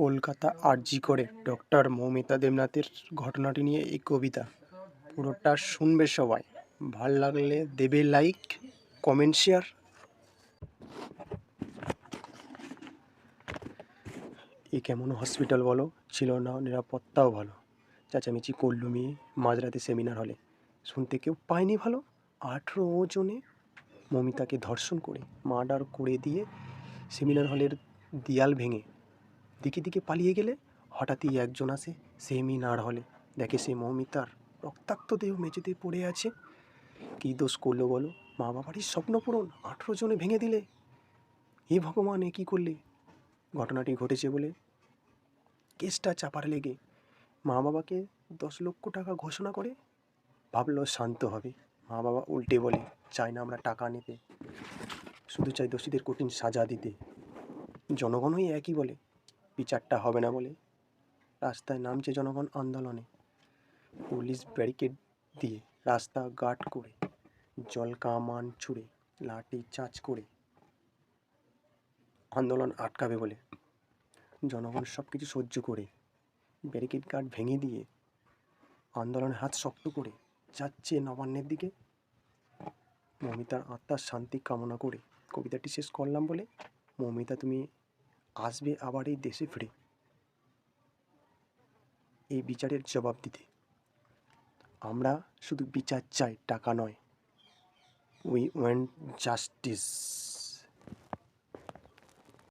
কলকাতা আরজি করে ডক্টর মৌমিতা দেবনাথের ঘটনাটি নিয়ে এই কবিতা। পুরোটা শুনবে সবাই। ভালো লাগলে দেবে লাইক কমেন্ট শেয়ার এ কেমন হসপিটাল বলো? ছিল না, নিরাপত্তাও ভালো। চেঁচামেচি করলু মেয়ে মাঝরাতে সেমিনার হলে শুনতে কেউ পায়নি ভালো? আঠেরো জনে? মমিতাকে ধর্ষণ করে মার্ডার করে দিয়ে সেমিনার হলের দেয়াল ভেঙে। দিকে দিকে পালিয়ে গেলে হঠাৎই একজন আসে সেমিনার হলে। দেখে সে মৌমিতার রক্তাক্ত দেহ মেঝেতে পড়ে আছে। কী দোষ করল বলো? মা বাবারই স্বপ্ন পূরণ, আঠেরো জনে ভেঙে দিলে। হে ভগবান, এ কী করলে? ঘটনাটি ঘটেছে বলে কেসটা চাপার লেগে মা বাবাকে দশ লক্ষ টাকা ঘোষণা করে ভাবলো শান্ত হবে। মা বাবা উল্টে বলে, চাই না আমরা টাকা নিতে। শুধু চাই দোষীদের কঠিন সাজা দিতে। জনগণই একই বলে বিচারটা হবে না বলে রাস্তায় নামছে জনগণ আন্দোলনে। পুলিশ ব্যারিকেড দিয়ে রাস্তা গার্ড করে, জল কামান ছুঁড়ে, লাঠি চার্জ করে আন্দোলন আটকাবে বলে জনগণ সব কিছু সহ্য করে, ব্যারিকেড গার্ড ভেঙে দিয়ে আন্দোলনের হাত শক্ত করে যাচ্ছে নবান্নের দিকে। মমিতার আত্মার শান্তি কামনা করে কবিতাটি শেষ করলাম বলে, মমিতা তুমি আসবে আবার এই দেশে ফিরে। এই বিচারের জবাব দিতে। আমরা শুধু বিচার চাই, টাকা নয়। We want justice